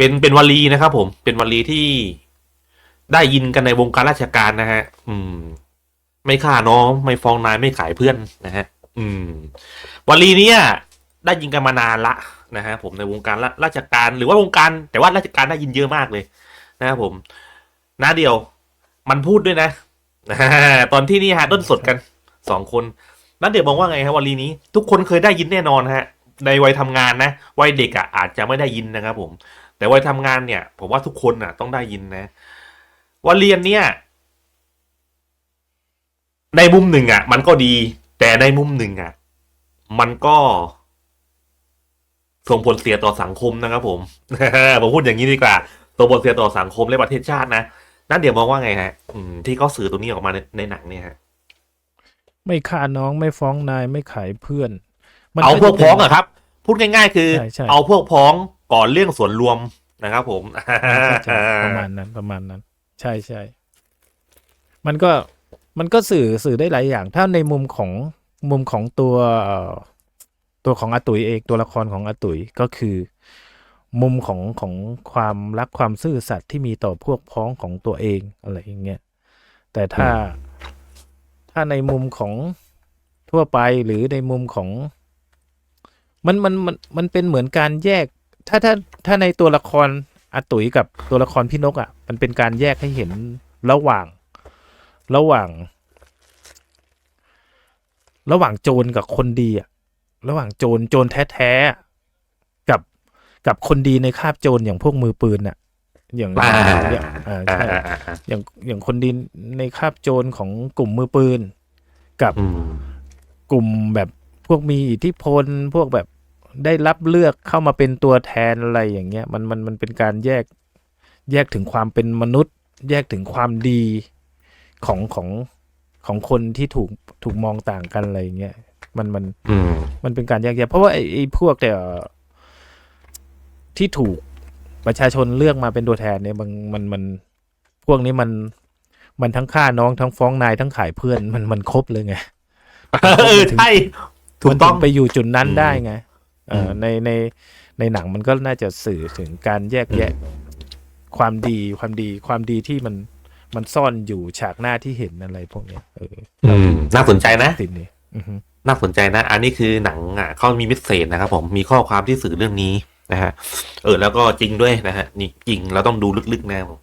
เป็นเป็นวลีนะครับ ผมเป็นวลีที่ได้ยินกันในวงการราชการนะฮะ อืม ไม่ฆ่าน้อง ไม่ฟ้องนายไม่ขายเพื่อนนะฮะ อืมวลีเนี้ยได้ยินกันมานานละนะฮะ ผมในวงการราชการหรือว่าวงการแต่ว่าราชการได้ยินเยอะมากเลย นะครับผมน้าเดียว มันพูดด้วยนะตอนที่นี่ฮะด้นสดกันสองคนน้าเดี๋ยวมองว่าไงครับวลีนี้ ทุกคนเคยได้ยินแน่นอนฮะ ในวัยทำงานนะวัยเด็กอะอาจจะไม่ได้ยินนะครับผม แต่วัยทำงานเนี่ย ผมว่าทุกคนอะต้องได้ยินนะวลีอันเนี้ยในมุมหนึ่งอะ มันก็ดี แต่ในมุมหนึ่งอะ มันก็ ส่งผลเสียต่อสังคมนะครับผมผมพูดอย่างนี้ดีกว่าส่งผลเสียต่อสังคมและประเทศชาตินะนั่นเดี๋ยวมองว่าไงฮะอืมที่เขาสื่อตัวนี้ออกมาในในหนังเนี่ยฮะไม่ฆ่าน้องไม่ฟ้องนายไม่ขายเพื่อน เอาพวกจะป็นพ้องอะครับ พูดง่าย ๆ คือใช่ใช่เอาพวกพ้องก่อนเรื่องส่วนรวมนะครับ ผมใช่ใช่ประมาณนั้นประมาณนั้น ใช่ใช่มันก็มันก็สื่อสื่อได้หลายอย่าง ถ้าในมุมของมุมของตัวเอ่อตัวของอาตุ๋ยเองตัวละครของอาตุ๋ยก็คือ มุมของของความรักความซื่อสัตย์ที่มีต่อพวกพ้องของตัวเองอะไรอย่างเงี้ยแต่ถ้าถ้าในมุมของทั่วไปหรือในมุมของ มันมันมันมันเป็นเหมือนการแยก ถ้าถ้าถ้าในตัวละครอาตุ๋ยกับตัวละครพี่นกอะ มันเป็นการแยกให้เห็นระหว่าง ระหว่าง ระหว่างโจรกับคนดีอะ ระหว่างโจรโจรแท้ๆอะกับกับคนดีในคาบโจรอย่างพวกมือปืนอะ อย่างอ่าอย่างอ่าอ่าใช่อ่าอ่าอ่าอย่างอย่างคนดีในคาบโจรของกลุ่มมือปืน กับอืมกลุ่มแบบพ วกมีอิทธิพลพวกแบบได้รับเลือกเข้ามาเป็นตัวแทนอะไรอย่างเงี้ยมันมันมันเป็นการแยกแยกถึงความเป็นมนุษย์ แยกถึงความดีของของของคนที่ถูกถูกมองต่างกันอะไรอย่างเงี้ยมันมันอืมมันเป็นการแยกแยะเพราะว่าไอ้ไอ้พวกแต่ที่ถูกประชาชนเลือกมาเป็นตัวแทนเนี่ยมันมันมันพวกนี้มันมันทั้งฆ่าน้องทั้งฟ้องนายทั้งขายเพื่อนมันมันครบเลยไงเออใช่ ถูกมันต้ถึองงไปอยู่จุดนั้นอืมได้ไงเอออมในในในหนังมันก็น่าจะสื่อถึงการแยกแยะ ความดีความดีความดีที่มันมันซ่อนอยู่ฉากหน้าที่เห็นอะไรพวกเนี้ยเอออืมน่าสนใจนะติดนี่อือฮึน่าสนใจนะ อันนี้คือหนังอะเขามีมิสเซจนะครับผมมีข้อความที่สื่อเรื่องนี้นะฮะเออแล้วก็จริงด้วยนะฮะนี่จริงเราต้องดูลึกๆนะครับผม